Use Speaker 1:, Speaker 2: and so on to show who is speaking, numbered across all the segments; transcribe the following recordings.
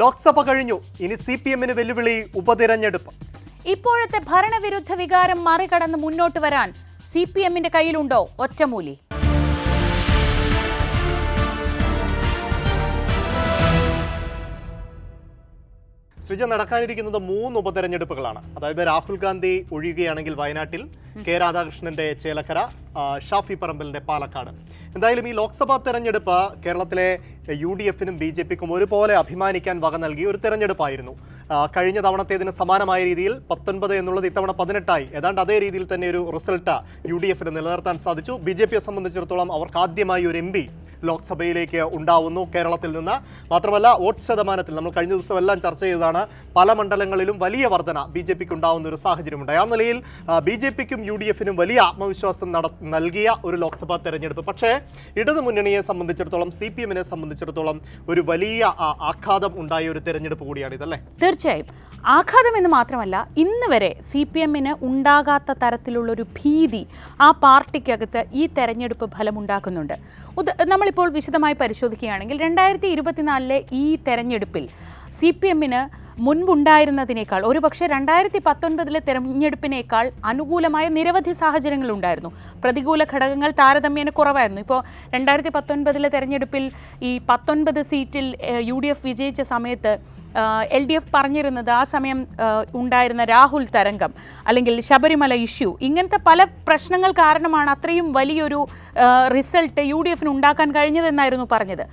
Speaker 1: ലോക്സഭ കഴിഞ്ഞു. ഇനി C P എമ്മിന് വെല്ലുവിളി ഉപതിരഞ്ഞെടുപ്പ്.
Speaker 2: ഇപ്പോഴത്തെ ഭരണവിരുദ്ധ വികാരം മറികടന്ന് മുന്നോട്ട് വരാൻ സി പി എമ്മിന്റെ കയ്യിലുണ്ടോ ഒറ്റമൂലി?
Speaker 1: സൃജ നടക്കാനിരിക്കുന്നത് മൂന്ന് ഉപതെരഞ്ഞെടുപ്പുകളാണ്. അതായത് രാഹുൽ ഗാന്ധി ഒഴിയുകയാണെങ്കിൽ വയനാട്ടിൽ കെ രാധാകൃഷ്ണന്റെ ചേലക്കര ഷാഫി പറമ്പലിന്റെ പാലക്കാട്. എന്തായാലും ഈ ലോക്സഭാ തെരഞ്ഞെടുപ്പ് കേരളത്തിലെ യു ഡി എഫിനും ബി ജെ പിക്കും ഒരുപോലെ അഭിമാനിക്കാൻ വക നൽകിയ ഒരു തെരഞ്ഞെടുപ്പായിരുന്നു. കഴിഞ്ഞ തവണത്തേതിന് സമാനമായ രീതിയിൽ പത്തൊൻപത് എന്നുള്ളത് ഇത്തവണ പതിനെട്ടായി. ഏതാണ്ട് അതേ രീതിയിൽ തന്നെ ഒരു റിസൾട്ട് യു ഡി എഫിന് നിലനിർത്താൻ സാധിച്ചു. ബി ജെ പിയെ സംബന്ധിച്ചിടത്തോളം അവർക്ക് ആദ്യമായി ഒരു എം പി ലോക്സഭയിലേക്ക് ഉണ്ടാവുന്നു കേരളത്തിൽ നിന്ന്. മാത്രമല്ല വോട്ട് ശതമാനത്തിൽ നമ്മൾ കഴിഞ്ഞ ദിവസം എല്ലാം ചർച്ച ചെയ്തതാണ് പല മണ്ഡലങ്ങളിലും വലിയ വർധന ബി ജെ പിക്ക് ഉണ്ടാവുന്ന ഒരു സാഹചര്യമുണ്ടായി ആ നിലയിൽ ബി ജെ പിക്കും യു ഡി എഫിനും വലിയ ആത്മവിശ്വാസം നട നൽകിയ ഒരു ലോക്സഭാ തെരഞ്ഞെടുപ്പ്. പക്ഷേ ഇടതു മുന്നണിയെ സംബന്ധിച്ചിടത്തോളം സി പി എമ്മിനെ സംബന്ധിച്ചിടത്തോളം ഒരു വലിയ ആഘാതം ഉണ്ടായ ഒരു തെരഞ്ഞെടുപ്പ് കൂടിയാണ് ഇതല്ലേ
Speaker 2: തീർച്ചയായും. ആഘാതം എന്ന് മാത്രമല്ല ഇന്ന് വരെ സി പി എമ്മിന് ഉണ്ടാകാത്ത തരത്തിലുള്ളൊരു ഭീതി ആ പാർട്ടിക്കകത്ത് ഈ തെരഞ്ഞെടുപ്പ് ഫലമുണ്ടാക്കുന്നുണ്ട്. ഉദ നമ്മളിപ്പോൾ വിശദമായി പരിശോധിക്കുകയാണെങ്കിൽ രണ്ടായിരത്തി ഇരുപത്തിനാലിലെ ഈ തെരഞ്ഞെടുപ്പിൽ സി പി എമ്മിന് മുൻപുണ്ടായിരുന്നതിനേക്കാൾ ഒരുപക്ഷെ രണ്ടായിരത്തി പത്തൊൻപതിലെ തെരഞ്ഞെടുപ്പിനേക്കാൾ അനുകൂലമായ നിരവധി സാഹചര്യങ്ങളുണ്ടായിരുന്നു പ്രതികൂല ഘടകങ്ങൾ താരതമ്യേന കുറവായിരുന്നു. ഇപ്പോൾ രണ്ടായിരത്തി പത്തൊൻപതിലെ തെരഞ്ഞെടുപ്പിൽ ഈ പത്തൊൻപത് സീറ്റിൽ യു ഡി എഫ് വിജയിച്ച സമയത്ത് എൽ ഡി എഫ് പറഞ്ഞിരുന്നത് ആ സമയം ഉണ്ടായിരുന്ന രാഹുൽ തരംഗം അല്ലെങ്കിൽ ശബരിമല ഇഷ്യൂ ഇങ്ങനത്തെ പല പ്രശ്നങ്ങൾ കാരണമാണ് അത്രയും വലിയൊരു റിസൾട്ട് യു ഡി എഫിന് ഉണ്ടാക്കാൻ കഴിഞ്ഞതെന്നായിരുന്നു പറഞ്ഞത്.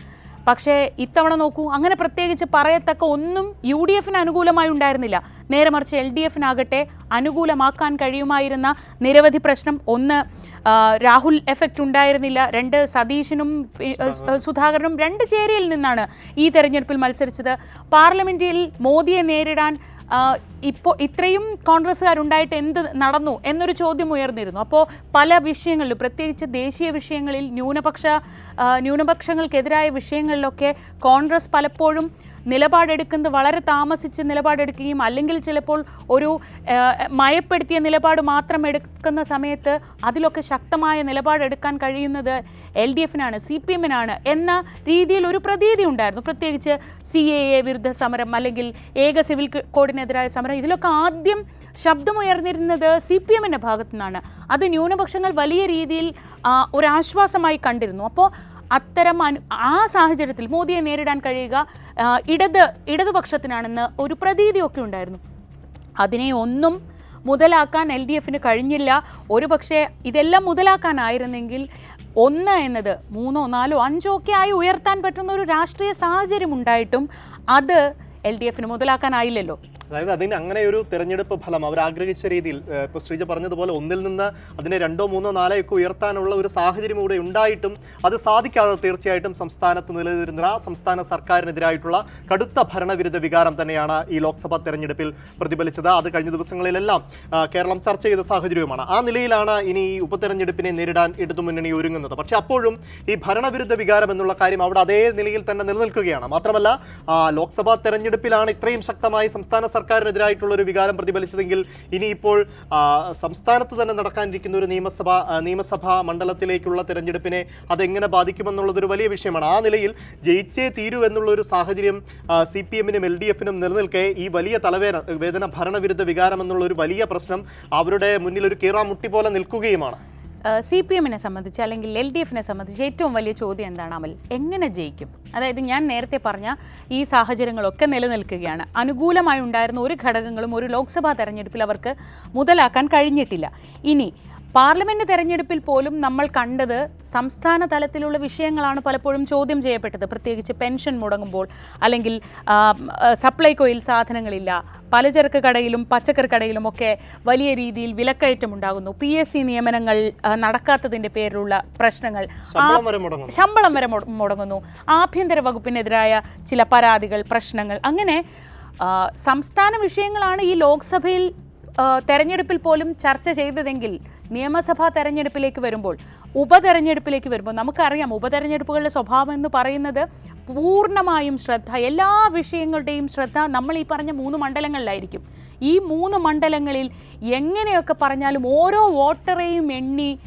Speaker 2: പക്ഷേ ഇത്തവണ നോക്കൂ അങ്ങനെ പ്രത്യേകിച്ച് പറയത്തക്ക ഒന്നും യു ഡി എഫിന് അനുകൂലമായി ഉണ്ടായിരുന്നില്ല. നേരെ മറിച്ച് എൽ ഡി എഫിനാകട്ടെ അനുകൂലമാക്കാൻ കഴിയുമായിരുന്ന നിരവധി പ്രശ്നം. ഒന്ന് രാഹുൽ എഫക്റ്റ് ഉണ്ടായിരുന്നില്ല. രണ്ട് സതീഷിനും സുധാകരനും. രണ്ട് ചേരിയിൽ നിന്നാണ് ഈ തെരഞ്ഞെടുപ്പിൽ മത്സരിച്ചത്. പാർലമെന്റിൽ മോദിയെ നേരിടാൻ ഇപ്പോൾ ഇത്രയും കോൺഗ്രസ്സുകാരുണ്ടായിട്ട് എന്ത് നടന്നു എന്നൊരു ചോദ്യം ഉയർന്നിരുന്നു. അപ്പോൾ പല വിഷയങ്ങളിലും പ്രത്യേകിച്ച് ദേശീയ വിഷയങ്ങളിൽ ന്യൂനപക്ഷ ന്യൂനപക്ഷങ്ങൾക്കെതിരായ വിഷയങ്ങളിലൊക്കെ കോൺഗ്രസ് പലപ്പോഴും നിലപാടെടുക്കുന്നത് വളരെ താമസിച്ച് നിലപാടെടുക്കുകയും അല്ലെങ്കിൽ ചിലപ്പോൾ ഒരു മയപ്പെടുത്തിയ നിലപാട് മാത്രം എടുക്കുന്ന സമയത്ത് അതിലൊക്കെ ശക്തമായ നിലപാടെടുക്കാൻ കഴിയുന്നത് എൽ ഡി എഫിനാണ് സി പി എമ്മിനാണ് എന്ന രീതിയിൽ ഒരു പ്രതീതി ഉണ്ടായിരുന്നു. പ്രത്യേകിച്ച് സി എ എ വിരുദ്ധ സമരം അല്ലെങ്കിൽ ഏക സിവിൽ കോഡിനെതിരായ സമരം ഇതിലൊക്കെ ആദ്യം ശബ്ദമുയർന്നിരുന്നത് സി പി എമ്മിന്റെ ഭാഗത്തു നിന്നാണ് അത് ന്യൂനപക്ഷങ്ങൾ വലിയ രീതിയിൽ ഒരാശ്വാസമായി കണ്ടിരുന്നു. അപ്പോൾ അത്തരം ആ സാഹചര്യത്തിൽ മോദിയെ നേരിടാൻ കഴിയുക ഇടത് ഇടതുപക്ഷത്തിനാണെന്ന് ഒരു പ്രതീതിയൊക്കെ ഉണ്ടായിരുന്നു. അതിനെ ഒന്നും മുതലാക്കാൻ എൽ ഡി എഫിന് കഴിഞ്ഞില്ല. ഒരു പക്ഷേ ഇതെല്ലാം മുതലാക്കാനായിരുന്നെങ്കിൽ ഒന്ന് എന്നത് മൂന്നോ നാലോ അഞ്ചോ ഒക്കെ ആയി ഉയർത്താൻ പറ്റുന്ന ഒരു രാഷ്ട്രീയ സാഹചര്യം ഉണ്ടായിട്ടും അത് എൽ ഡി എഫിന് മുതലാക്കാനായില്ലല്ലോ.
Speaker 1: അതായത് അതിന് അങ്ങനെ ഒരു തിരഞ്ഞെടുപ്പ് ഫലം അവർ ആഗ്രഹിച്ച രീതിയിൽ ഇപ്പോൾ ശ്രീജ പറഞ്ഞതുപോലെ ഒന്നിൽ നിന്ന് അതിനെ രണ്ടോ മൂന്നോ നാലോ ഒക്കെ ഉയർത്താനുള്ള ഒരു സാഹചര്യം ഇവിടെ ഉണ്ടായിട്ടും അത് സാധിക്കാതെ തീർച്ചയായിട്ടും സംസ്ഥാനത്ത് നിലനിന്നിരുന്ന സംസ്ഥാന സർക്കാരിനെതിരായിട്ടുള്ള കടുത്ത ഭരണവിരുദ്ധ വികാരം തന്നെയാണ് ഈ ലോക്സഭാ തെരഞ്ഞെടുപ്പിൽ പ്രതിഫലിച്ചത്. അത് കഴിഞ്ഞ ദിവസങ്ങളിലെല്ലാം കേരളം ചർച്ച ചെയ്ത സാഹചര്യവുമാണ്. ആ നിലയിലാണ് ഇനി ഈ ഉപതെരഞ്ഞെടുപ്പിനെ നേരിടാൻ ഇടതുമുന്നണി ഒരുങ്ങുന്നത്. പക്ഷേ അപ്പോഴും ഈ ഭരണവിരുദ്ധ വികാരം എന്നുള്ള കാര്യം അവിടെ അതേ നിലയിൽ തന്നെ നിലനിൽക്കുകയാണ്. മാത്രമല്ല ലോക്സഭാ തെരഞ്ഞെടുപ്പിലാണ് ഇത്രയും ശക്തമായി സംസ്ഥാന സർക്കാരിനെതിരായിട്ടുള്ള ഒരു വികാരം പ്രതിഫലിച്ചതെങ്കിൽ ഇനിയിപ്പോൾ സംസ്ഥാനത്ത് തന്നെ നടക്കാനിരിക്കുന്ന ഒരു നിയമസഭ നിയമസഭാ മണ്ഡലത്തിലേക്കുള്ള തെരഞ്ഞെടുപ്പിനെ അതെങ്ങനെ ബാധിക്കുമെന്നുള്ളതൊരു വലിയ വിഷയമാണ്. ആ നിലയിൽ ജയിച്ചേ തീരൂ എന്നുള്ള ഒരു സാഹചര്യം സി പി എമ്മിനും എൽ ഡി എഫിനും നിലനിൽക്കെ ഈ വലിയ തലവേദന വേദന ഭരണവിരുദ്ധ വികാരം എന്നുള്ള ഒരു വലിയ പ്രശ്നം അവരുടെ മുന്നിൽ ഒരു കീറാമുട്ടി പോലെ നിൽക്കുകയുമാണ്.
Speaker 2: സി പി എമ്മിനെ സംബന്ധിച്ച് അല്ലെങ്കിൽ എൽ ഡി എഫിനെ സംബന്ധിച്ച് ഏറ്റവും വലിയ ചോദ്യം എന്താണ് അമൽ? എങ്ങനെ ജയിക്കും? അതായത് ഞാൻ നേരത്തെ പറഞ്ഞ ഈ സാഹചര്യങ്ങളൊക്കെ നിലനിൽക്കുകയാണ്. അനുകൂലമായി ഉണ്ടായിരുന്ന ഒരു ഘടകങ്ങളും ഒരു ലോക്സഭാ തെരഞ്ഞെടുപ്പിൽ അവർക്ക് മുതലാക്കാൻ കഴിഞ്ഞിട്ടില്ല. ഇനി പാർലമെന്റ് തെരഞ്ഞെടുപ്പിൽ പോലും നമ്മൾ കണ്ടത് സംസ്ഥാന തലത്തിലുള്ള വിഷയങ്ങളാണ് പലപ്പോഴും ചോദ്യം ചെയ്യപ്പെട്ടത്. പ്രത്യേകിച്ച് പെൻഷൻ മുടങ്ങുമ്പോൾ അല്ലെങ്കിൽ സപ്ലൈകോയിൽ സാധനങ്ങളില്ല. പലചരക്ക് കടയിലും പച്ചക്കറി കടയിലും ഒക്കെ വലിയ രീതിയിൽ വിലക്കയറ്റം ഉണ്ടാകുന്നു. പി എസ് സി നിയമനങ്ങൾ നടക്കാത്തതിന്റെ പേരിലുള്ള പ്രശ്നങ്ങൾ.
Speaker 1: ശമ്പളം വരെ മുടങ്ങുന്നു.
Speaker 2: ആഭ്യന്തര വകുപ്പിനെതിരായ ചില പരാതികൾ പ്രശ്നങ്ങൾ. അങ്ങനെ സംസ്ഥാന വിഷയങ്ങളാണ് ഈ ലോക്സഭയിൽ തെരഞ്ഞെടുപ്പിൽ പോലും ചർച്ച ചെയ്തതെങ്കിൽ നിയമസഭാ തെരഞ്ഞെടുപ്പിലേക്ക് വരുമ്പോൾ ഉപതെരഞ്ഞെടുപ്പിലേക്ക് വരുമ്പോൾ നമുക്കറിയാം ഉപതെരഞ്ഞെടുപ്പുകളുടെ സ്വഭാവം എന്ന് പറയുന്നത് പൂർണമായും ശ്രദ്ധ എല്ലാ വിഷയങ്ങളുടെയും ശ്രദ്ധ നമ്മൾ ഈ പറഞ്ഞ മൂന്ന് മണ്ഡലങ്ങളിലായിരിക്കും. ഈ മൂന്ന് മണ്ഡലങ്ങളിൽ എങ്ങനെയൊക്കെ പറഞ്ഞാലും ഓരോ വോട്ടറെയും എണ്ണി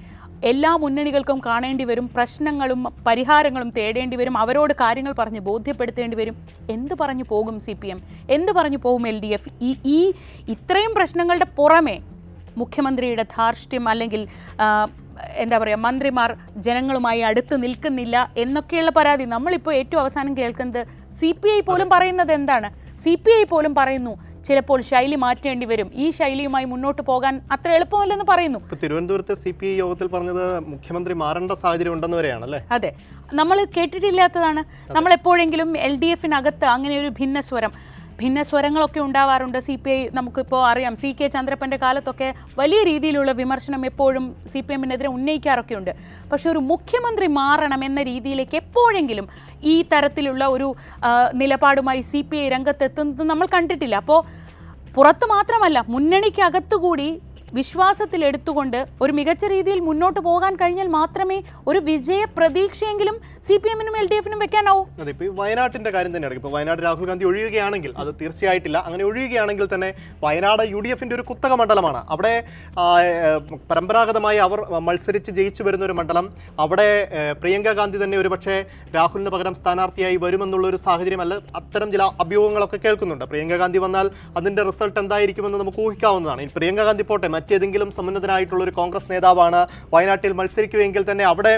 Speaker 2: എല്ലാ മുന്നണികൾക്കും കാണേണ്ടി വരും പ്രശ്നങ്ങളും പരിഹാരങ്ങളും തേടേണ്ടി വരും അവരോട് കാര്യങ്ങൾ പറഞ്ഞ് ബോധ്യപ്പെടുത്തേണ്ടി വരും. എന്ത് പറഞ്ഞു പോകും സി പി എം? എന്ത് പറഞ്ഞു പോകും എൽ ഡി എഫ്? ഈ ഈ ഇത്രയും പ്രശ്നങ്ങളുടെ പുറമെ മുഖ്യമന്ത്രിയുടെ ധാർഷ്ട്യം അല്ലെങ്കിൽ എന്താ പറയുക മന്ത്രിമാർ ജനങ്ങളുമായി അടുത്ത് നിൽക്കുന്നില്ല എന്നൊക്കെയുള്ള പരാതി. നമ്മളിപ്പോൾ ഏറ്റവും അവസാനം കേൾക്കുന്നത് സി പി ഐ പോലും പറയുന്നത് എന്താണ്? സി പി ഐ പോലും പറയുന്നു ചിലപ്പോൾ ശൈലി മാറ്റേണ്ടി വരും. ഈ ശൈലിയുമായി മുന്നോട്ട് പോകാൻ അത്ര എളുപ്പമല്ലെന്ന് പറയുന്നു.
Speaker 1: തിരുവനന്തപുരത്തെ സി പി ഐ യോഗത്തിൽ പറഞ്ഞത് മുഖ്യമന്ത്രി മാറേണ്ട സാഹചര്യം ഉണ്ടെന്ന് വരെയാണ് അല്ലേ?
Speaker 2: അതെ. നമ്മൾ കേട്ടിട്ടില്ലാത്തതാണ്. നമ്മൾ എപ്പോഴെങ്കിലും എൽ ഡി എഫിനകത്ത് അങ്ങനെ ഒരു ഭിന്നസ്വരം ഭിന്നസ്വരങ്ങളൊക്കെ ഉണ്ടാവാറുണ്ട്. സി പി ഐ നമുക്കിപ്പോൾ അറിയാം. സി കെ ചന്ദ്രപ്പന്റെ കാലത്തൊക്കെ വലിയ രീതിയിലുള്ള വിമർശനം എപ്പോഴും സി പി എമ്മിനെതിരെ ഉന്നയിക്കാറൊക്കെ ഉണ്ട് പക്ഷേ ഒരു മുഖ്യമന്ത്രി മാറണം എന്ന രീതിയിലേക്ക് എപ്പോഴെങ്കിലും ഈ തരത്തിലുള്ള ഒരു നിലപാടുമായി സി പി ഐ രംഗത്തെത്തുന്നത് നമ്മൾ കണ്ടിട്ടില്ല. അപ്പോൾ പുറത്ത് മാത്രമല്ല മുന്നണിക്കകത്തുകൂടി വിശ്വാസത്തിൽ എടുത്തുകൊണ്ട് ഒരു മികച്ച രീതിയിൽ മുന്നോട്ട് പോകാൻ കഴിഞ്ഞാൽ മാത്രമേ ഒരു വിജയ പ്രതീക്ഷയെങ്കിലും സി പി എമ്മിനും എൽ ഡി എഫിനും വെക്കാനാവൂ.
Speaker 1: അതെ ഇപ്പൊ വയനാട്ടിന്റെ കാര്യം തന്നെയാണ്. ഇപ്പൊ വയനാട് രാഹുൽ ഗാന്ധി ഒഴിയുകയാണെങ്കിൽ അത് തീർച്ചയായിട്ടില്ല. അങ്ങനെ ഒഴിയുകയാണെങ്കിൽ തന്നെ വയനാട് യു ഡി എഫിന്റെ ഒരു കുത്തക മണ്ഡലമാണ്. അവിടെ പരമ്പരാഗതമായി അവർ മത്സരിച്ച് ജയിച്ചു വരുന്ന ഒരു മണ്ഡലം. അവിടെ പ്രിയങ്ക ഗാന്ധി തന്നെ ഒരു പക്ഷേ രാഹുലിന് പകരം സ്ഥാനാർത്ഥിയായി വരുമെന്നുള്ള ഒരു സാഹചര്യം അല്ല അത്തരം ചില അഭ്യൂഹങ്ങളൊക്കെ കേൾക്കുന്നുണ്ട്. പ്രിയങ്ക ഗാന്ധി വന്നാൽ അതിന്റെ റിസൾട്ട് എന്തായിരിക്കുമെന്ന് നമുക്ക് ഊഹിക്കാവുന്നതാണ്. പ്രിയങ്ക ഗാന്ധി പോട്ടെ മറ്റേതെങ്കിലും സമുന്നതനായിട്ടുള്ള ഒരു കോൺഗ്രസ് നേതാവാണ് വയനാട്ടിൽ മത്സരിക്കുമെങ്കിൽ തന്നെ അവിടെ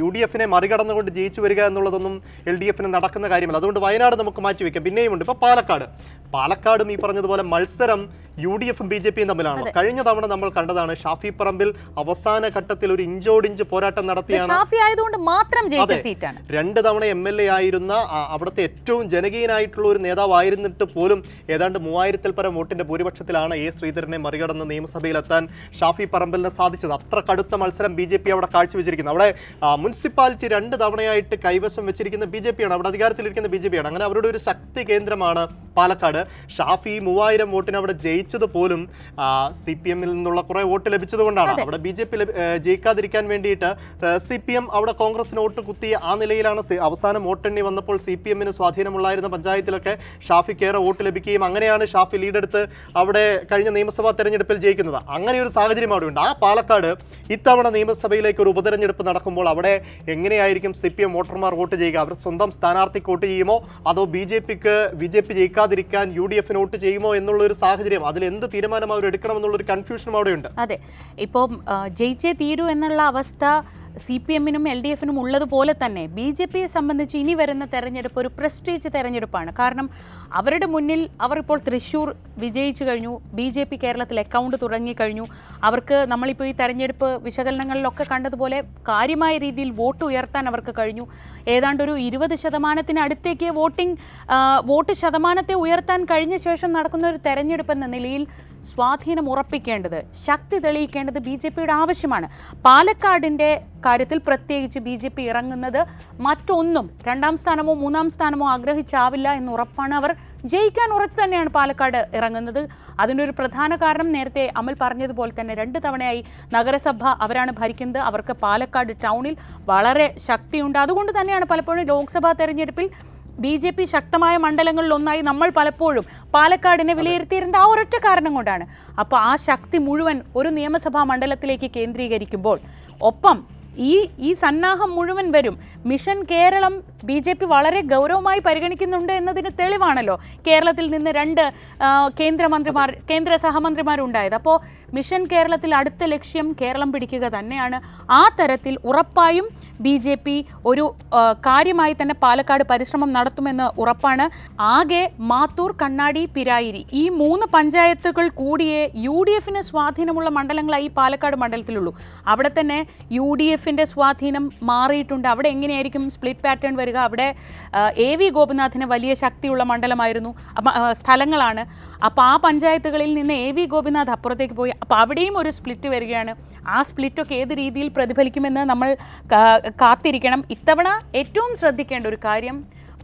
Speaker 1: യു ഡി എഫിനെ മറികടന്നുകൊണ്ട് ജയിച്ചു വരിക എന്നുള്ളതൊന്നും എൽ ഡി എഫിന് നടക്കുന്ന കാര്യമല്ല. അതുകൊണ്ട് വയനാട് നമുക്ക് മാറ്റിവെക്കാം പിന്നെയും ഉണ്ട് ഇപ്പോൾ പാലക്കാട്. പാലക്കാടും ഈ പറഞ്ഞതുപോലെ മത്സരം യു ഡി എഫും ബി ജെ പിയും തമ്മിലാണ് കഴിഞ്ഞ തവണ നമ്മൾ കണ്ടതാണ് ഷാഫി പറമ്പിൽ അവസാന ഘട്ടത്തിൽ ഒരു ഇഞ്ചോടിഞ്ച് പോരാട്ടം നടത്തിയാണ്.
Speaker 2: ഷാഫി ആയതുകൊണ്ട് മാത്രം ജയിച്ച സീറ്റാണ്.
Speaker 1: രണ്ട് തവണ എം എൽ എ ആയിരുന്ന അവിടുത്തെ ഏറ്റവും ജനകീയനായിട്ടുള്ള ഒരു നേതാവായിരുന്നിട്ട് പോലും ഏതാണ്ട് മൂവായിരത്തിൽ പരം വോട്ടിന്റെ ഭൂരിപക്ഷത്തിലാണ് എ ശ്രീധരനെ മറികടന്ന് നിയമസഭയിലെത്താൻ ഷാഫി പറമ്പലിന് സാധിച്ചത്. അത്ര കടുത്ത മത്സരം ബി ജെ പി അവിടെ കാഴ്ചവെച്ചിരിക്കുന്നത് അവിടെ മുനിസിപ്പാലിറ്റി രണ്ട് തവണയായിട്ട് കൈവശം വെച്ചിരിക്കുന്ന ബി ജെ പിയാണ്. അവിടെ അധികാരത്തിലിരിക്കുന്ന ബി ജെ പിയാണ്. അങ്ങനെ അവരുടെ ഒരു ശക്തി കേന്ദ്രമാണ് പാലക്കാട്. ഷാഫി മൂവായിരം വോട്ടിന് അവിടെ ജയിച്ചത് പോലും സി പി എമ്മിൽ നിന്നുള്ള കുറേ വോട്ട് ലഭിച്ചതുകൊണ്ടാണ്. അവിടെ ബി ജെ പി ജയിക്കാതിരിക്കാൻ വേണ്ടിയിട്ട് സി പി എം അവിടെ കോൺഗ്രസിന് വോട്ട് കുത്തിയ ആ നിലയിലാണ് അവസാനം വോട്ടെണ്ണി വന്നപ്പോൾ സി പി എമ്മിന് സ്വാധീനമുള്ളായിരുന്ന പഞ്ചായത്തിലൊക്കെ ഷാഫിക്ക് ഏറെ വോട്ട് ലഭിക്കുകയും അങ്ങനെയാണ് ഷാഫി ലീഡെടുത്ത് അവിടെ കഴിഞ്ഞ നിയമസഭാ തെരഞ്ഞെടുപ്പിൽ ജയിക്കുന്നത്. അങ്ങനെ ഒരു സാഹചര്യം അവിടെ ഉണ്ട്. ആ പാലക്കാട് ഇത്തവണ നിയമസഭയിലേക്ക് ഒരു ഉപതെരഞ്ഞെടുപ്പ് നടക്കുമ്പോൾ അവിടെ എങ്ങനെയായിരിക്കും സി പി എം വോട്ടർമാർ വോട്ട് ചെയ്യുക? അവർ സ്വന്തം സ്ഥാനാർത്ഥിക്ക് വോട്ട് ചെയ്യുമോ? അതോ ബി ജെ പിക്ക് ബി ജെ പി ജയിക്കാതിരിക്കാൻ യു ഡി എഫിന് വോട്ട് ചെയ്യുമോ എന്നുള്ള ഒരു സാഹചര്യം? അതിൽ എന്ത് തീരുമാനം അവർ എടുക്കണമെന്നുള്ളൊരു കൺഫ്യൂഷനും അവിടെയുണ്ട്
Speaker 2: അതെ. ഇപ്പോൾ ജയിച്ചേ തീരൂ എന്നുള്ള അവസ്ഥ സി പി എമ്മിനും എൽ ഡി എഫിനും ഉള്ളതുപോലെ തന്നെ ബി ജെ പിയെ സംബന്ധിച്ച് ഇനി വരുന്ന തെരഞ്ഞെടുപ്പ് ഒരു പ്രസ്റ്റീജ് തെരഞ്ഞെടുപ്പാണ്. കാരണം അവരുടെ മുന്നിൽ അവർ ഇപ്പോൾ തൃശ്ശൂർ വിജയിച്ചു കഴിഞ്ഞു ബി ജെ പി കേരളത്തിൽ അക്കൗണ്ട് തുടങ്ങിക്കഴിഞ്ഞു അവർക്ക് നമ്മളിപ്പോൾ ഈ തെരഞ്ഞെടുപ്പ് വിശകലനങ്ങളിലൊക്കെ കണ്ടതുപോലെ കാര്യമായ രീതിയിൽ വോട്ട് ഉയർത്താൻ അവർക്ക് കഴിഞ്ഞു. ഏതാണ്ട് ഒരു ഇരുപത് ശതമാനത്തിന് അടുത്തേക്ക് വോട്ടിംഗ് വോട്ട് ശതമാനത്തെ ഉയർത്താൻ കഴിഞ്ഞ ശേഷം നടക്കുന്ന ഒരു തെരഞ്ഞെടുപ്പ് എന്ന നിലയിൽ സ്വാധീനം ഉറപ്പിക്കേണ്ടത് ശക്തി തെളിയിക്കേണ്ടത് ബി ജെ പിയുടെ ആവശ്യമാണ്. പാലക്കാടിന്റെ കാര്യത്തിൽ പ്രത്യേകിച്ച് ബി ജെ പി ഇറങ്ങുന്നത് മറ്റൊന്നും രണ്ടാം സ്ഥാനമോ മൂന്നാം സ്ഥാനമോ ആഗ്രഹിച്ചാവില്ല എന്ന് ഉറപ്പാണ് അവർ. ജയിക്കാൻ ഉറച്ചു തന്നെയാണ് പാലക്കാട് ഇറങ്ങുന്നത്. അതിനൊരു പ്രധാന കാരണം നേരത്തെ അമൽ പറഞ്ഞതുപോലെ തന്നെ രണ്ട് തവണയായി നഗരസഭ അവരാണ് ഭരിക്കുന്നത്. അവർക്ക് പാലക്കാട് ടൗണിൽ വളരെ ശക്തിയുണ്ട്. അതുകൊണ്ട് തന്നെയാണ് പലപ്പോഴും ലോക്സഭാ തെരഞ്ഞെടുപ്പിൽ ബി ജെ പി ശക്തമായ മണ്ഡലങ്ങളിൽ ഒന്നായി നമ്മൾ പലപ്പോഴും പാലക്കാടിനെ വിലയിരുത്തിയിരുന്ന ആ ഒരൊറ്റ കാരണം കൊണ്ടാണ്. അപ്പോൾ ആ ശക്തി മുഴുവൻ ഒരു നിയമസഭാ മണ്ഡലത്തിലേക്ക് കേന്ദ്രീകരിക്കുമ്പോൾ ഒപ്പം ഈ ഈ സന്നാഹം മുഴുവൻ വരും. Mission Keralam B J P വളരെ ഗൗരവമായി പരിഗണിക്കുന്നുണ്ട് എന്നതിന് തെളിവാണല്ലോ. കേരളത്തിൽ നിന്ന് രണ്ട് കേന്ദ്രമന്ത്രിമാർ കേന്ദ്ര സഹമന്ത്രിമാരുണ്ടായത്. അപ്പോൾ മിഷൻ കേരളത്തിൽ അടുത്ത ലക്ഷ്യം കേരളം പിടിക്കുക തന്നെയാണ്. ആ തരത്തിൽ ഉറപ്പായും ബി ജെ പി ഒരു കാര്യമായി തന്നെ പാലക്കാട് പരിശ്രമം നടത്തുമെന്ന് ഉറപ്പാണ്. ആകെ മാത്തൂർ കണ്ണാടി പിരായിരി ഈ മൂന്ന് പഞ്ചായത്തുകൾ കൂടിയേ യു ഡി എഫിന് സ്വാധീനമുള്ള മണ്ഡലങ്ങളായി പാലക്കാട് മണ്ഡലത്തിലുള്ളൂ. അവിടെ തന്നെ യു ഡി എഫിന്റെ സ്വാധീനം മാറിയിട്ടുണ്ട്. അവിടെ എങ്ങനെയായിരിക്കും സ്പ്ലിറ്റ് പാറ്റേൺ വരിക? അവിടെ എ വി ഗോപിനാഥിന് വലിയ ശക്തിയുള്ള മണ്ഡലമായിരുന്നു. സ്ഥലങ്ങളാണ്. അപ്പോൾ ആ പഞ്ചായത്തുകളിൽ നിന്ന് എ വി ഗോപിനാഥ് അപ്പുറത്തേക്ക് പോയി. അപ്പോൾ അവിടെയും ഒരു സ്പ്ലിറ്റ് വരികയാണ്. ആ സ്പ്ലിറ്റൊക്കെ ഏത് രീതിയിൽ പ്രതിഫലിക്കുമെന്ന് നമ്മൾ കാത്തിരിക്കണം. ഇത്തവണ ഏറ്റവും ശ്രദ്ധിക്കേണ്ട ഒരു കാര്യം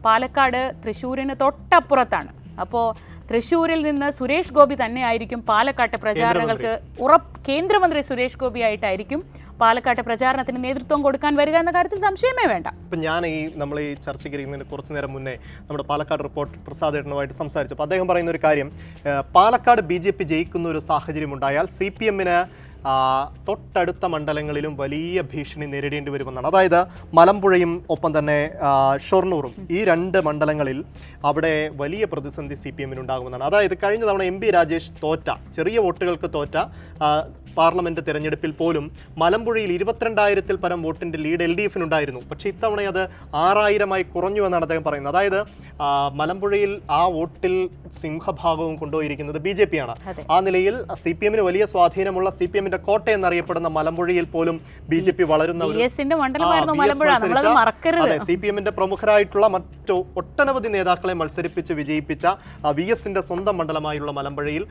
Speaker 2: പാലക്കാട് തൃശ്ശൂരിന് തൊട്ടപ്പുറത്താണ്. അപ്പോൾ തൃശ്ശൂരിൽ നിന്ന് സുരേഷ് ഗോപി തന്നെയായിരിക്കും പാലക്കാട്ടെ പ്രചാരണങ്ങൾക്ക് ഉറപ്പ് കേന്ദ്രമന്ത്രി സുരേഷ് ഗോപി ആയിട്ടായിരിക്കും പാലക്കാട്ടെ പ്രചാരണത്തിന് നേതൃത്വം കൊടുക്കാൻ വരിക എന്ന കാര്യത്തിൽ സംശയമേ വേണ്ട.
Speaker 1: ഇപ്പം ഞാൻ ഈ നമ്മൾ ഈ ചർച്ചയ്ക്ക് ഇരിക്കുന്നതിന് കുറച്ച് നേരം മുന്നേ നമ്മുടെ പാലക്കാട് റിപ്പോർട്ട് പ്രസാദ് ഏട്ടനുമായിട്ട് സംസാരിച്ചു അപ്പോൾ അദ്ദേഹം പറയുന്ന ഒരു കാര്യം പാലക്കാട് ബി ജെ പി ജയിക്കുന്ന ഒരു സാഹചര്യം ഉണ്ടായാൽ സി പി എമ്മിന് തൊട്ടടുത്ത മണ്ഡലങ്ങളിലും വലിയ ഭീഷണി നേരിടേണ്ടി വരുമെന്നാണ്. അതായത് മലമ്പുഴയും ഒപ്പം തന്നെ ഷൊർണൂറും ഈ രണ്ട് മണ്ഡലങ്ങളിൽ അവിടെ വലിയ പ്രതിസന്ധി സി പി എമ്മിനുണ്ടാകുമെന്നാണ്. അതായത് കഴിഞ്ഞ തവണ എം പി രാജേഷ് തോറ്റ ചെറിയ വോട്ടുകൾക്ക് തോറ്റ പാർലമെന്റ് തെരഞ്ഞെടുപ്പിൽ പോലും മലമ്പുഴയിൽ ഇരുപത്തിരണ്ടായിരത്തിൽ പരം വോട്ടിന്റെ ലീഡ് എൽ ഡി എഫിനുണ്ടായിരുന്നു. പക്ഷേ ഇത്തവണ അത് ആറായിരമായി കുറഞ്ഞു എന്നാണ് അദ്ദേഹം പറയുന്നത്. അതായത് മലമ്പുഴയിൽ ആ വോട്ടിൽ സിംഹഭാഗവും കൊണ്ടുപോയിരിക്കുന്നത് ബി ജെ പി ആണ് ആ നിലയിൽ സി പി എമ്മിന് വലിയ സ്വാധീനമുള്ള സി പി എമ്മിന്റെ കോട്ട എന്നറിയപ്പെടുന്ന മലമ്പുഴയിൽ പോലും ബി ജെ പി വളരുന്ന സി പി എമ്മിന്റെ പ്രമുഖരായിട്ടുള്ള മറ്റു ഒട്ടനവധി നേതാക്കളെ മത്സരിപ്പിച്ച് വിജയിപ്പിച്ച വി എസിന്റെ സ്വന്തം മണ്ഡലമായുള്ള മലമ്പുഴയിൽ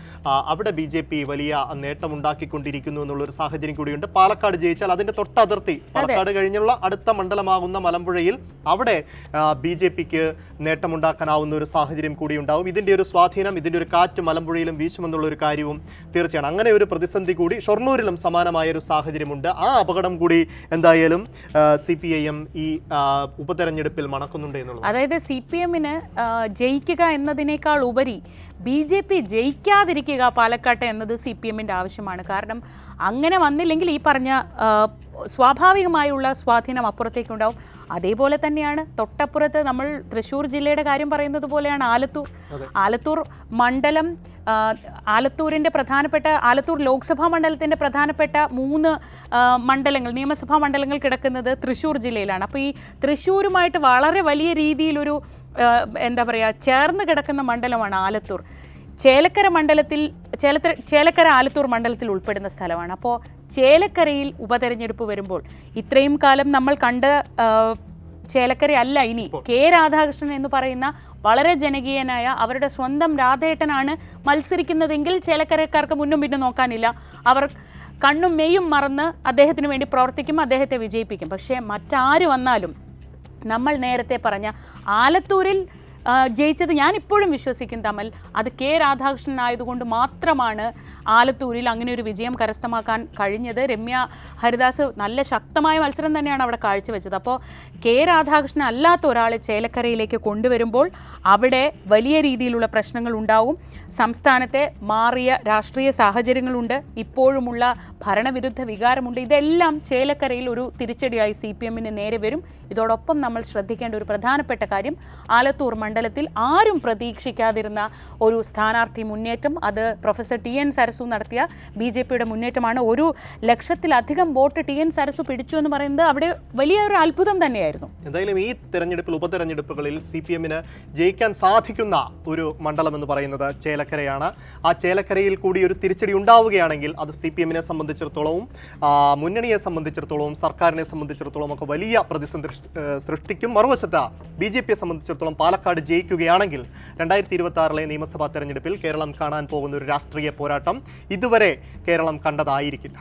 Speaker 1: അവിടെ ബി ജെ പി വലിയ നേട്ടമുണ്ടാക്കിക്കൊണ്ടിരിക്കുന്നു എന്നുള്ള ഒരു സാഹചര്യം കൂടിയുണ്ട്. പാലക്കാട് ജയിച്ചാൽ അതിന്റെ തൊട്ടതിർത്തി പാലക്കാട് കഴിഞ്ഞുള്ള അടുത്ത മണ്ഡലമാകുന്ന മലമ്പുഴയിൽ അവിടെ ബി ജെ പിക്ക് നേട്ടമുണ്ടാക്കാനാവുന്ന ഒരു സാഹചര്യം കൂടി ഉണ്ടാവും ഇതിന്റെ ഒരു സ്വാധീനം ഇതിന്റെ ഒരു കാറ്റ് മലമ്പുഴയിലും വീശുമെന്നുള്ള ഒരു കാര്യവും തീർച്ചയാണ്. അങ്ങനെ ഒരു പ്രതിസന്ധി കൂടി ഷൊർണൂരിലും സമാനമായ ഒരു സാഹചര്യമുണ്ട്. ആ അപകടം കൂടി എന്തായാലും സി പി ഐ എം ഈ ഉപതെരഞ്ഞെടുപ്പിൽ മണക്കുന്നുണ്ട് എന്നുള്ളത്
Speaker 2: അതായത് സി പി എമ്മിന് ജയിക്കുക എന്നതിനേക്കാൾ ഉപരി ബി ജെ പി ജയിക്കാതിരിക്കുക പാലക്കാട്ടെ എന്നത് സി പി എമ്മിന്റെ ആവശ്യമാണ്. കാരണം അങ്ങനെ വന്നില്ലെങ്കിൽ ഈ പറഞ്ഞ സ്വാഭാവികമായുള്ള സ്വാധീനം അപ്പുറത്തേക്കുണ്ടാവും. അതേപോലെ തന്നെയാണ് തൊട്ടപ്പുറത്ത് നമ്മൾ തൃശ്ശൂർ ജില്ലയുടെ കാര്യം പറയുന്നത് പോലെയാണ് ആലത്തൂർ. ആലത്തൂർ മണ്ഡലം ആലത്തൂരിന്റെ പ്രധാനപ്പെട്ട ആലത്തൂർ ലോക്സഭാ മണ്ഡലത്തിന്റെ പ്രധാനപ്പെട്ട മൂന്ന് മണ്ഡലങ്ങൾ നിയമസഭാ മണ്ഡലങ്ങൾ കിടക്കുന്നത് തൃശ്ശൂർ ജില്ലയിലാണ്. അപ്പോൾ ഈ തൃശ്ശൂരുമായിട്ട് വളരെ വലിയ രീതിയിലൊരു എന്താ പറയുക ചേർന്ന് കിടക്കുന്ന മണ്ഡലമാണ് ആലത്തൂർ. ചേലക്കര മണ്ഡലത്തിൽ ചേലത്തര ചേലക്കര ആലത്തൂർ മണ്ഡലത്തിൽ ഉൾപ്പെടുന്ന സ്ഥലമാണ്. അപ്പോൾ ചേലക്കരയിൽ ഉപതെരഞ്ഞെടുപ്പ് വരുമ്പോൾ ഇത്രയും കാലം നമ്മൾ കണ്ട ചേലക്കര അല്ല ഇനി കെ രാധാകൃഷ്ണൻ എന്ന് പറയുന്ന വളരെ ജനകീയനായ അവരുടെ സ്വന്തം രാധേട്ടനാണ് മത്സരിക്കുന്നതെങ്കിൽ ചേലക്കരക്കാർക്ക് മുന്നും പിന്നും നോക്കാനില്ല. അവർ കണ്ണും മെയ്യും മറന്ന് അദ്ദേഹത്തിന് വേണ്ടി പ്രവർത്തിക്കും അദ്ദേഹത്തെ വിജയിപ്പിക്കും. പക്ഷേ മറ്റാര് വന്നാലും നമ്മൾ നേരത്തെ പറഞ്ഞ ആലത്തൂരിൽ ജയിച്ചത് ഞാൻ ഇപ്പോഴും വിശ്വസിക്കും തമൽ അത് കെ രാധാകൃഷ്ണൻ ആയതുകൊണ്ട് മാത്രമാണ് ആലത്തൂരിൽ അങ്ങനെ ഒരു വിജയം കരസ്ഥമാക്കാൻ കഴിഞ്ഞത്. രമ്യ ഹരിദാസ് നല്ല ശക്തമായ മത്സരം തന്നെയാണ് അവിടെ കാഴ്ചവെച്ചത്. അപ്പോൾ കെ രാധാകൃഷ്ണൻ അല്ലാത്ത ഒരാളെ ചേലക്കരയിലേക്ക് കൊണ്ടുവരുമ്പോൾ അവിടെ വലിയ രീതിയിലുള്ള പ്രശ്നങ്ങൾ ഉണ്ടാവും. സംസ്ഥാനത്തെ മാറിയ രാഷ്ട്രീയ സാഹചര്യങ്ങളുണ്ട്. ഇപ്പോഴുമുള്ള ഭരണവിരുദ്ധ വികാരമുണ്ട്. ഇതെല്ലാം ചേലക്കരയിൽ ഒരു തിരിച്ചടിയായി സി നേരെ വരും. ഇതോടൊപ്പം നമ്മൾ ശ്രദ്ധിക്കേണ്ട ഒരു പ്രധാനപ്പെട്ട കാര്യം ആലത്തൂർ മണ്ഡലത്തിൽ ആരും പ്രതീക്ഷിക്കാതിരുന്ന ഒരു സ്ഥാനാർത്ഥി മുന്നേറ്റം. അത് പ്രൊഫസർ ടി എൻ സരസു നടത്തിയ ബി ജെ പിയുടെ മുന്നേറ്റമാണ്. ഒരു ലക്ഷത്തിലധികം വോട്ട് ടി എൻ സരസു പിടിച്ചു എന്ന് പറയുന്നത് അവിടെ വലിയൊരു അത്ഭുതം തന്നെയായിരുന്നു.
Speaker 1: എന്തായാലും ഈ തെരഞ്ഞെടുപ്പിൽ ഉപതെരഞ്ഞെടുപ്പുകളിൽ സി പി എമ്മിന് ജയിക്കാൻ സാധിക്കുന്ന ഒരു മണ്ഡലം എന്ന് പറയുന്നത് ചേലക്കരയാണ്. ആ ചേലക്കരയിൽ കൂടി ഒരു തിരിച്ചടി ഉണ്ടാവുകയാണെങ്കിൽ അത് സി പി എമ്മിനെ സംബന്ധിച്ചിടത്തോളവും മുന്നണിയെ സംബന്ധിച്ചിടത്തോളവും സർക്കാരിനെ സംബന്ധിച്ചിടത്തോളം ഒക്കെ വലിയ പ്രതിസന്ധി സൃഷ്ടിക്കും. മറുവശത്ത് ബി ജെ പിയെ സംബന്ധിച്ചിടത്തോളം പാലക്കാട് ജയിക്കുകയാണെങ്കിൽ രണ്ടായിരത്തി ഇരുപത്തി ആറിലെ നിയമസഭാ തെരഞ്ഞെടുപ്പിൽ കേരളം കാണാൻ പോകുന്ന ഒരു രാഷ്ട്രീയ പോരാട്ടം ഇതുവരെ Keralam കണ്ടതായിരിക്കില്ല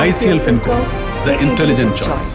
Speaker 3: I C L Fincorp the intelligent choice.